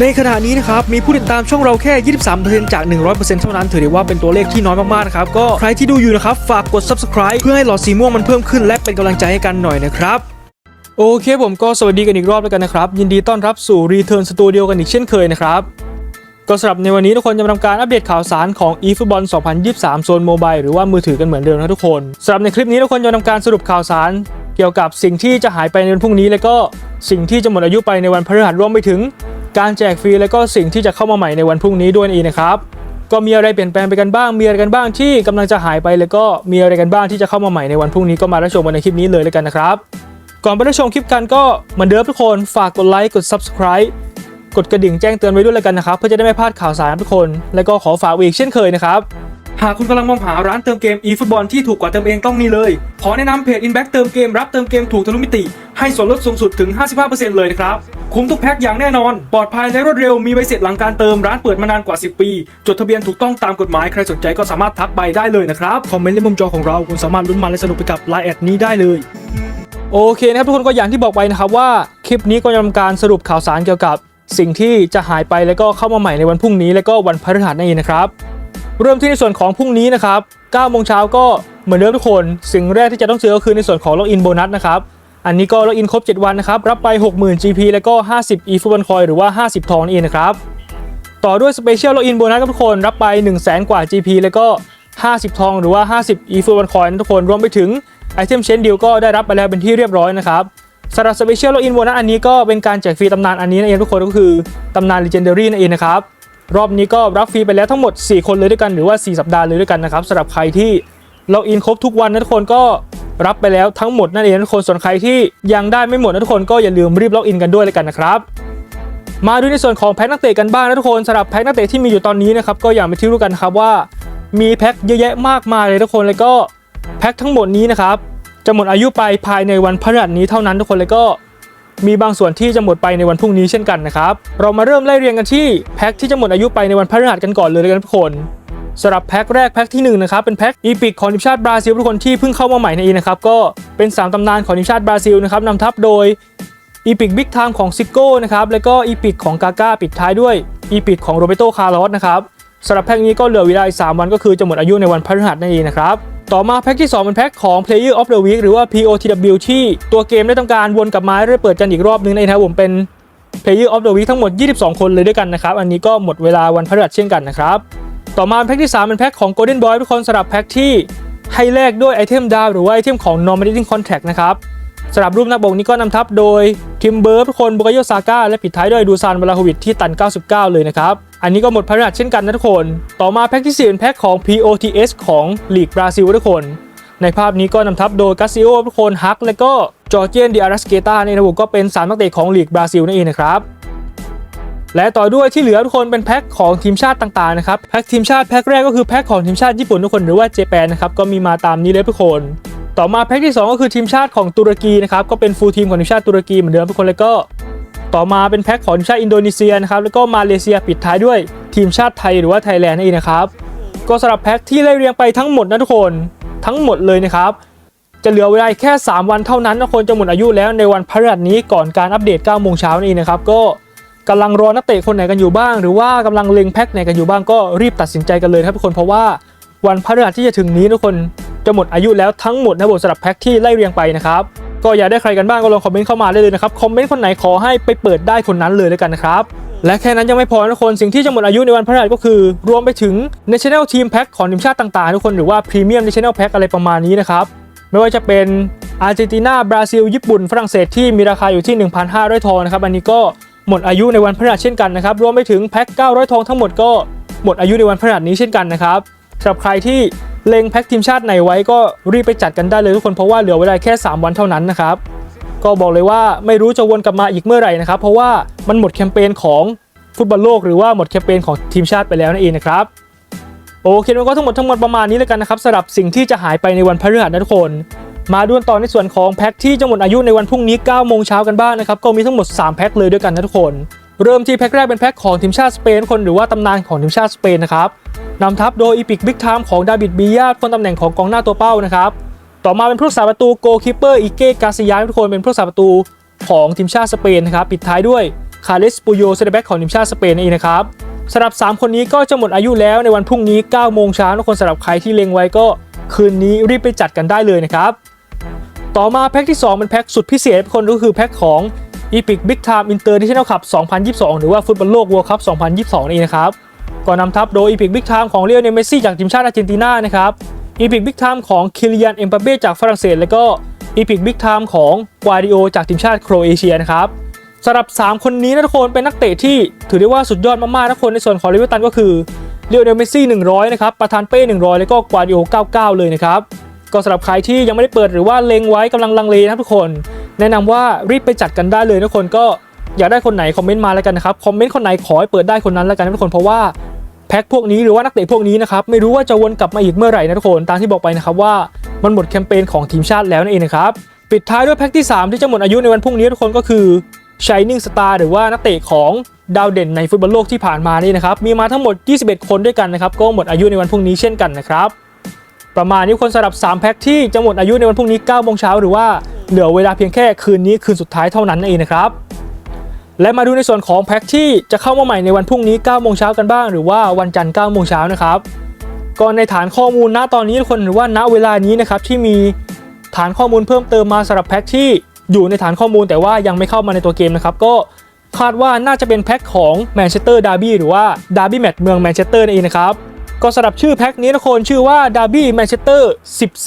ในขณะนี้นะครับมีผู้ติดตามช่องเราแค่ 23%จาก 100%เท่านั้นถือได้ว่าเป็นตัวเลขที่น้อยมากๆนะครับก็ใครที่ดูอยู่นะครับฝากกด subscribe เพื่อให้หลอดสีม่วงมันเพิ่มขึ้นและเป็นกำลังใจให้กันหน่อยนะครับโอเคผมก็สวัสดีกันอีกรอบแล้วกันนะครับ ยินดีต้อนรับสู่ Return Studio กันอีกเช่นเคยนะครับ ก็สำหรับในวันนี้ทุกคนจะมาทำการอัปเดตข่าวสารของ eFootball 2023 โซนโมบายหรือว่ามือถือกันเหมือนเดิมนะทุกคนสำหรับในคลิปนี้ทุกคนจะทำการสรุปข่าวสาร เกี่ยวกับสิ่งที่จะหายไปในวันพรุ่งนี้ แล้วก็สิ่งที่จะหมดอายุไปในวันพฤหัสรวมไปถึง การแจกฟรีและก็สิ่งที่จะเข้ามาใหม่ในวันพรุ่งนี้ด้วยนั่นเองนะครับก็มีอะไรเปลี่ยนแปลงไปกันบ้าง มีอะไรกันบ้างที่กำลังจะหายไป แล้วก็มีอะไรกันบ้างที่จะเข้ามาใหม่ในวันพรุ่งนี้ก็มารับชมกันในคลิปนี้เลยแล้วกันนะครับ ก่อนไปรับชมคลิปกันก็เหมือนเดิมทุกคนฝากกดไลค์กด subscribe กดกระดิ่งแจ้งเตือนไว้ด้วยแล้วกันนะครับ เพื่อจะได้ไม่พลาดข่าวสารทุกคน แล้วก็ขอฝากอีกเช่นเคยนะครับ หากคุณกำลังมองหาร้านเติมเกม eFootball ที่ถูกกว่าเติมเองต้องนี่เลย ขอแนะนำเพจ Inback เติมเกมรับเติมเกมถูกทะลุมิติ ให้ส่วนลดสูงสุดถึง 55%เลยนะครับ คุ้มทุกแพ็คอย่างแน่นอน ปลอดภัยและรวดเร็วมีใบเสร็จหลังการเติมร้านเปิดมานานกว่า 10 ปี จดทะเบียนถูกต้องตามกฎหมายใครสนใจก็สามารถทักไปได้เลยนะครับ คอมเมนต์ในมุมจอของเราคุณสามารถลุ้นมันและสนุกไปกับไลน์แอดนี้ได้เลยโอเคนะครับทุกคนก็อย่างที่บอกไปนะครับว่าคลิปนี้ก็จะทำการสรุปข่าวสารเกี่ยวกับ สิ่งที่จะหายไปแล้วก็เข้ามาใหม่ในวันพรุ่งนี้ แล้วก็วันพฤหัสนั่นเองนะครับ เริ่มที่ในส่วนของพรุ่งนี้นะครับ9โมงเช้าก็เหมือนเดิมทุกคน สิ่งแรกที่จะต้องซื้อก็คือในส่วนของล็อกอินโบนัสนะครับ อันนี้ก็ล็อกอินครบ 7 วันนะครับ รับไป 60,000 GP แล้วก็ 50 e f o o t b a l l coin หรือว่า 50 ทองนั่เองนะครับ ต่อด้วยสเปเชียลล็อกอินโบนัสครับทุกคน รับไป 1 0 0 0 0แกว่า GP แล้วก็ 50 ทองหรือว่า 50 e f o o t b a l l coin ทุกคนรวมไปถึงไอเทมเชนดิวก็ได้รับไปแล้วเป็นที่เรียบร้อยนะครับสำหรับสเปเชียลล็อกอินโบนัสอันนี้ก็เป็นการแจกฟรีตำนานอันนี้นั่นเองทุกคนก็คือตำนาน Legendary นั่นเองนะครับ รอบนี้ก็รับฟรีไปแล้วทั้งหมด 4 คนเลยด้วยกันหรือว่า 4 สัปดาห์เลยด้วยกันนะครับสำหรับใครที่ล็อกอินครบทุกวันนะทุกคนก็รับไปแล้วทั้งหมดนั่นเองนะทุกคนส่วนใครที่ยังได้ไม่หมดนะทุกคนก็อย่าลืมรีบล็อกอินกันด้วยเลยกันนะครับมาดูในส่วนของแพ็คนักเตะกันบ้างนะทุกคนสำหรับแพ็คนักเตะที่มีอยู่ตอนนี้นะครับก็อย่างไปนที่รู้กันครับว่า มีแพ็คเยอะแยะมากมายเลยทุกคนแล้วก็แพ็คทั้งหมดนี้นะครับจะหมดอายุไปภายในวันพฤหัสนี้เท่านั้นทุกคนแล้วก็ มีบางส่วนที่จะหมดไปในวันพรุ่งนี้เช่นกันนะครับ เรามาเริ่มไล่เรียงกันที่แพ็คที่จะหมดอายุไปในวันพฤหัสกันก่อนเลยเลยกันทุกคนสำหรับแพ็คแรกแพ็คที่1นะครับเป็นแพ็คอีพิกของทีมชาติบราซิลทุกคนที่เพิ่งเข้ามาใหม่ในอีนะครับก็เป็น 3ตำนานของทีมชาติบราซิลนะครับนำทัพโดยอีพิกบิ๊กไทม์ของซิโก้นะครับแล้วก็อีพิกของกาก้าปิดท้ายด้วยอีพิกของโรเบโตคาร์ลอสนะครับสำหรับแพ็คนี้ก็เหลือเวลาอีก3วันก็คือจะหมดอายุในวันพฤหัสนั่นเองนะครับ ต่อมาแพ็คที่ 2 เป็นแพ็คของ Player of the Week หรือว่า POTW ที่ตัวเกมได้ทำการวนกลับมาได้เปิดกันอีกรอบนึงนะครับผมเป็น Player of the Week ทั้งหมด 22 คนเลยด้วยกันนะครับ อันนี้ก็หมดเวลาวันพฤหัสเช่นกันนะครับ ต่อมาแพ็คที่ 3 เป็นแพ็คของ Golden Boy ทุกคนสำหรับแพ็คที่ให้แลกด้วยไอเทมดาวหรือว่าไอเทมของ Nominating Contract นะครับสำหรับรูปนักบงนี้ก็นำทัพโดยทิมเบอร์ทุกคนบุกโยซาก้าและปิดท้ายด้วยดูซานวลาโฮวิดที่ตัน 99 เลยนะครับ อันนี้ก็หมดพฤหัสเช่นกันนะทุกคน ต่อมาแพ็คที่4เป็นแพ็คของ POTS ของลีกบราซิลทุกคน ในภาพนี้ก็นำทัพโดยกาซิโอทุกคนฮัก และก็จอร์เจียนดิอารัสเกตาเนี่ยนะผมก็เป็น3นักเตะของลีกบราซิลนั่นเองนะครับและต่อด้วยที่เหลือทุกคนเป็นแพ็คของทีมชาติต่างๆนะครับแพ็คทีมชาติแพ็คแรกก็คือแพ็คของทีมชาติญี่ปุ่นทุกคนหรือว่าเจแปนนะครับก็มีมาตามนี้เลยทุกคน ต่อมาแพ็คที่ 2 ก็คือทีมชาติของตุรกีนะครับก็เป็นฟูลทีมของทีมชาติตุรกีเหมือนเดิมทุกคนแล้วก็ ต่อมาเป็นแพ็คของทีมชาติอินโดนีเซียนะครับแล้วก็มาเลเซียปิดท้ายด้วยทีมชาติไทยหรือว่าไทยแลนด์นั่นเองนะครับก็สำหรับแพ็คที่ไล่เรียงไปทั้งหมดนะทุกคนทั้งหมดเลยนะครับจะเหลือเวลาแค่ 3 วันเท่านั้นนะคนจะหมดอายุแล้วในวันพฤหัสนี้ก่อนการอัปเดต9โมงเช้านี่นะครับก็กำลังรอนักเตะคนไหนกันอยู่บ้าง หรือว่ากำลังเล็งแพ็คไหนกันอยู่บ้างก็รีบตัดสินใจกันเลยครับทุกคนเพราะว่าวันพฤหัสที่จะถึงนี้ทุกคนจะหมดอายุแล้วทั้งหมดนะบทสำหรับแพ็คที่ไล่เรียงไปนะครับ ก็อยากได้ใครกันบ้างก็ลองคอมเมนต์เข้ามาได้เลยนะครับคอมเมนต์คนไหนขอให้ไปเปิดได้คนนั้นเลยแล้วกันนะครับและแค่นั้นยังไม่พอทุกคนสิ่งที่จะหมดอายุในวันพฤหัสก็คือ รวมไปถึง National Team Pack ของทีมชาติต่างๆ ทุกคนหรือว่า Premium National Pack อะไรประมาณนี้นะครับไม่ว่าจะเป็นอาร์เจนตินาบราซิล ญี่ปุ่น ฝรั่งเศสที่มีราคาอยู่ที่ 1,500 ทองนะครับอันนี้ก็หมดอายุในวันพฤหัสเช่นกันนะครับรวมไปถึงแพ็ค900 ทองทั้งหมดก็หมดอายุในวันพฤหัสนี้เช่นกันนะครับ สำหรับใครที่เล็งแพ็คทีมชาติไหนไว้ก็รีบไปจัดกันได้เลยทุกคนเพราะว่าเหลือเวลาแค่ 3 วันเท่านั้นนะครับก็บอกเลยว่าไม่รู้จะวนกลับมาอีกเมื่อไหร่นะครับ เพราะว่ามันหมดแคมเปญของฟุตบอลโลกหรือว่าหมดแคมเปญของทีมชาติไปแล้วนั่นเองนะครับโอเคมันก็ทั้งหมดทั้งหมวลประมาณนี้แล้วกันนะครับสำหรับสิ่งที่จะหายไปในวันพฤหัสนะทุกคน มาดูกันต่อในส่วนของแพ็คที่จะหมดอายุในวันพรุ่งนี้9โมงเช้ากันบ้างนะครับก็มีทั้งหมด 3 แพ็คเลยด้วยกันนะทุกคน เริ่มที่แพ็คแรกเป็นแพ็คของทีมชาติสเปนคนหรือว่าตำนานของทีมชาติสเปนนะครับ นำทัพโดยอีพิกบิ๊กไทม์ของดาบิดบียาคนตำแหน่งของกองหน้าตัวเป้านะครับ ต่อมาเป็นผู้รักษาประตูโกลคีเปอร์อีเก้กาซิยาทุกคนเป็นผู้รักษาประตูของทีมชาติสเปนนะครับปิดท้ายด้วยคาเลสปูโยเซเดแบ็กของทีมชาติสเปนนั่นเองนะครับสำหรับ 3 คนนี้ก็จะหมดอายุแล้วในวันพรุ่งนี้ 9 โมงเช้าทุกคนสำหรับใครที่เล็งไว้ก็คืนนี้รีบไปจัดกันได้เลยนะครับ ต่อมาแพ็กที่ 2 เป็นแพ็กสุดพิเศษทุกคนก็คือแพ็กของ Epic Big Time International Cup 2022 หรือว่าฟุตบอลโลก World Cup 2022นี่นะครับ ก็นำทัพโดย Epic Big Time ของเลีย n เนเมซี่จากทีมชาติอาร์เจนตินานะครับ Epic Big Time ของคิลิยันเอ็มปาเป้จากฝรั่งเศส แล้วก็ Epic Big Time ของกวาดิโอจากทีมชาติโครเอเชียนะครับสำหรับ 3 คนนี้นะทุกคนเป็นนักเตะที่ถือได้ว่าสุดยอดมากๆนะทุกคนในส่วนของลิเวอร์ตันก็คือเลีย n เนเมซี่100 นะครับประธานเป้ 100 แล้วก็กวาดิโอ 99 เลยนะครับก็สำหรับใครที่ยังไม่ได้เปิดหรือว่าเล็งไว้กำลังลังเลนะทุกคน แนะนำว่ารีบไปจัดกันได้เลยนะทุกคนก็ อยากได้คนไหนคอมเมนต์มาแล้วกันนะครับคอมเมนต์คนไหนขอให้เปิดได้คนนั้นแล้วกันนะทุกคนเพราะว่าแพ็คพวกนี้หรือว่านักเตะพวกนี้นะครับไม่รู้ว่าจะวนกลับมาอีกเมื่อไหร่นะทุกคนตามที่บอกไปนะครับว่ามันหมดแคมเปญของทีมชาติแล้วนั่นเองนะครับปิดท้ายด้วยแพ็คที่ 3 ที่จะหมดอายุในวันพรุ่งนี้ทุกคนก็คือ Shining Star หรือว่านักเตะของดาวเด่นในฟุตบอลโลกที่ผ่านมานี่นะครับมีมาทั้งหมด 21 คนด้วยกันนะครับก็หมดอายุในวันพรุ่งนี้เช่นกันนะครับประมาณนี้คนสำหรับ 3 แพ็คที่จะหมดอายุในวันพรุ่งนี้9โมงเช้าหรือว่าเหลือเวลาเพียงแค่คืนนี้คืนสุดท้ายเท่านั้นเองนะครับ และมาดูในส่วนของแพ็คที่จะเข้ามาใหม่ในวันพรุ่งนี้9โมงเช้ากันบ้าง หรือว่าวันจันทร์9โมงเช้านะครับก็ในฐานข้อมูลณตอนนี้ทุกคนหรือว่าณเวลานี้นะครับที่มีฐานข้อมูลเพิ่มเติมมาสำหรับแพ็คที่อยู่ในฐานข้อมูลแต่ว่ายังไม่เข้ามาในตัวเกมนะครับก็คาดว่าน่าจะเป็นแพ็คของแมนเชสเตอร์ดาร์บี้หรือว่าดาร์บี้แมตช์เมืองแมนเชสเตอร์นั่นเองนะครับก็สำหรับชื่อแพ็คนี้ทุกคนชื่อว่าดาร์บี้แมนเชสเตอร์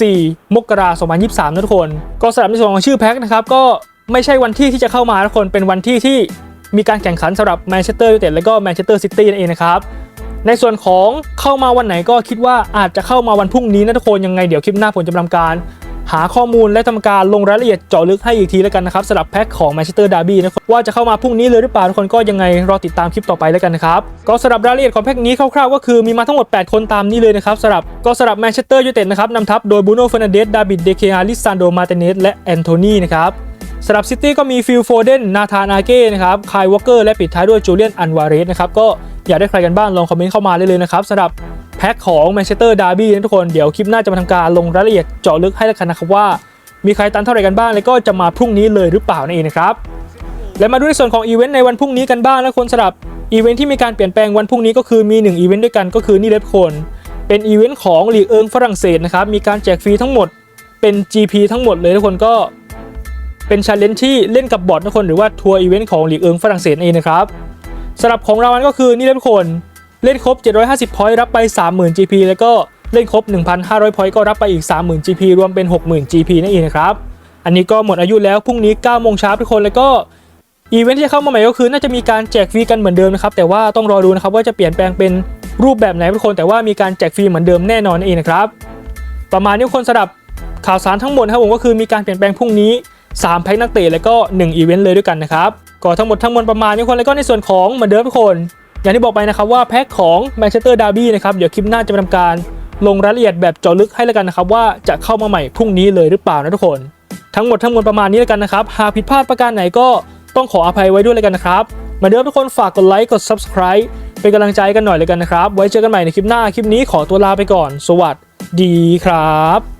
14 มกราคม2023นะทุกคน ก็สำหรับในส่วนของชื่อแพ็คนะครับก็ ไม่ใช่วันที่ที่จะเข้ามาทุกคนเป็นวันที่ที่มีการแข่งขันสำหรับแมนเชสเตอร์ยูไนเต็ดและก็แมนเชสเตอร์ซิตี้นั่นเองนะครับในส่วนของเข้ามาวันไหนก็คิดว่าอาจจะเข้ามาวันพรุ่งนี้นะทุกคนยังไงเดี๋ยวคลิปหน้าผมจะทำการ หาข้อมูลและทำการลงรายละเอียดเจาะลึกให้อีกทีแล้วกันนะครับสำหรับแพ็คของแมนเชสเตอร์ดาร์บี้นะว่าจะเข้ามาพรุ่งนี้เลยหรือเปล่าทุกคนก็ยังไงรอติดตามคลิปต่อไปแล้วกันนะครับก็สำหรับรายละเอียดของแพ็คนี้คร่าวๆก็คือมีมาทั้งหมด 8 คนตามนี้เลยนะครับสำหรับก็สำหรับแมนเชสเตอร์ยูไนเต็ดนะครับนำทัพโดยบูโน่เฟอร์นันเดสดาบิดเดเคอาลิซานโดมาเตเนสและแอนโทนีนะครับ สำหรับซิตี้ก็มีฟิลโฟเดนนาธานอาเก้นะครับคายวอลเกอร์และปิดท้ายด้วยจูเลียนอันวาเรสนะครับก็อยากได้ใครกันบ้างลองคอมเมนต์เข้ามาได้เลยนะครับสำหรับแพ็คของแมนเชสเตอร์ดาร์บี้นะทุกคนเดี๋ยวคลิปหน้าจะมาทำการลงรายละเอียดเจาะลึกให้แล้วกันนะครับว่า มีใครตันเท่าไหร่กันบ้างแล้วก็จะมาพรุ่งนี้เลยหรือเปล่านั่นเองนะครับและมาดูในส่วนของอีเวนต์ในวันพรุ่งนี้กันบ้างนะคนสำหรับอีเวนต์ที่มีการเปลี่ยนแปลงวันพรุ่งนี้ก็คือมี1อีเวนต์ด้วยกันก็คือนี่เลยทุกคนเป็นอีเวนต์ของลีกเอิงฝรั่งเศสนะครับมีการแจกฟรีทั้งหมดเป็น GP ทั้งหมดเลยทุกคนก็ เป็นชาเลนจ์ที่เล่นกับบอททุกคนหรือว่าทัวร์อีเวนต์ของหลีกเอิงฝรั่งเศสเองนะครับสำหรับของรางวัลก็คือนี่เลยทุกคน เล่นครบ 750พอยต์รับไป 30,000 GP แล้วก็เล่นครบ 1,500พอยต์ก็รับไปอีก 30,000 GP รวมเป็น 60,000 GP นั่นเองนะครับ อันนี้ก็หมดอายุแล้วพรุ่งนี้9โมงเช้าทุกคนแล้วก็อีเวนท์ที่จะเข้ามาใหม่ก็คือน่าจะมีการแจกฟรีกันเหมือนเดิมนะครับแต่ว่าต้องรอดูนะครับว่าจะเปลี่ยนแปลงเป็นรูปแบบไหนทุกคน แต่ว่ามีการแจกฟรีเหมือนเดิมแน่นอนเองนะครับประมาณนี้คนสำหรับข่าวสารทั้งหมดครับผมก็คือมีการเปลี่ยนแปลงพรุ่งนี้ 3แพ็คนักเตะแล้วก็1อีเวนต์เลยด้วยกันนะครับก็ทั้งหมดทั้งมวลประมาณนี้คนแล้วก็ในส่วนของเหมือนเดิมทุกคน อย่างที่บอกไปนะครับว่าแพ็คของแมนเชสเตอร์ดาร์บี้นะครับเดี๋ยวคลิปหน้าจะทำการลงรายละเอียดแบบเจาะลึกให้แล้วกันนะครับว่าจะเข้ามาใหม่พรุ่งนี้เลยหรือเปล่านะทุกคน ทั้งหมดทั้งมวลประมาณนี้แล้วกันนะครับหากผิดพลาดประการไหนก็ต้องขออภัยไว้ด้วยเลยกันนะครับเหมาเดิมทุกคนฝากกดไลค์กด subscribe เป็นกำลังใจกันหน่อยเลยกันนะครับ ไว้เจอกันใหม่ในคลิปหน้าคลิปนี้ขอตัวลาไปก่อน สวัสดีครับ